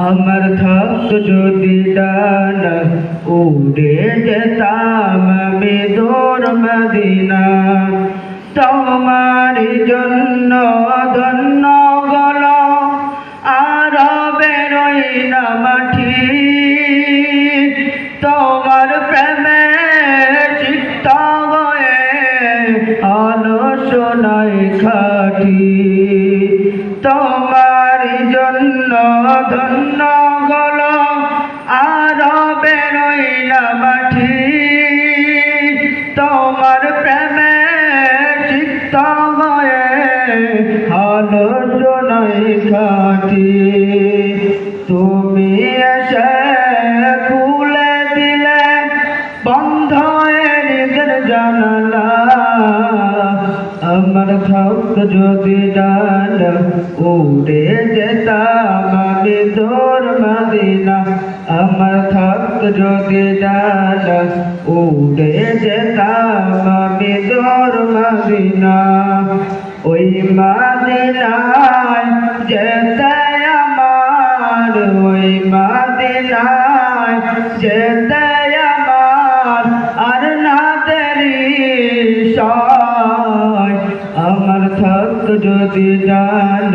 আমার থাকত যদি ডান উড়ে যেতাম আমি দূর মদিনা তোমার জন্য ধন্য গল আর বেরোই না মাঠি তোমার প্রেমে চিত্ত হয়ে আলোচনায় খাটি তোমার জন্য ধন্য গল আর বেরোই না মাঠি। তোমার প্রেমে চিত্ত হয়ে আলোচনায় খাটি তুমি আমার ভক্ত যদি ডাল উড়ে যেতাম আমি দোর মদিনা। আমার ভক্ত যদি ডাল উড়ে যেতাম আমি দোর মদিনা। ওই মদিনায় যেতে আমার, ওই মদিনায় যেতে আমার। আর না দেরি থাক যদি জান,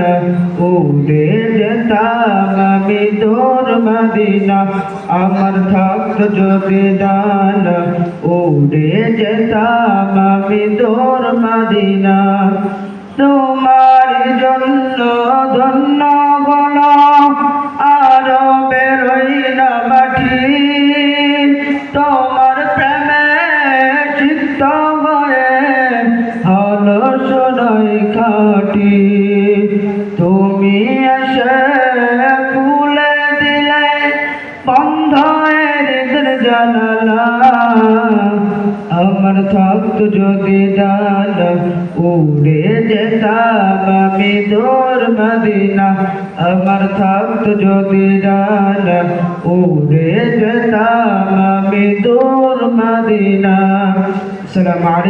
উড়ে যেতাম আমি দূর মদিনা। আমার থাক যদি জান, উড়ে যেতাম আমি দূর মদিনা। তোমার জন্য ধন্য বল, আর বেরোই না মাটি তোমার প্রেমে চিত্ত জানালা। আমার থাকত যদি ডাল উড়ে যেতাম আমি দূর মদিনা। আমার থাকত যদি ডাল উড়ে যেতাম আমি দূর মদিনা। আলাইকুম।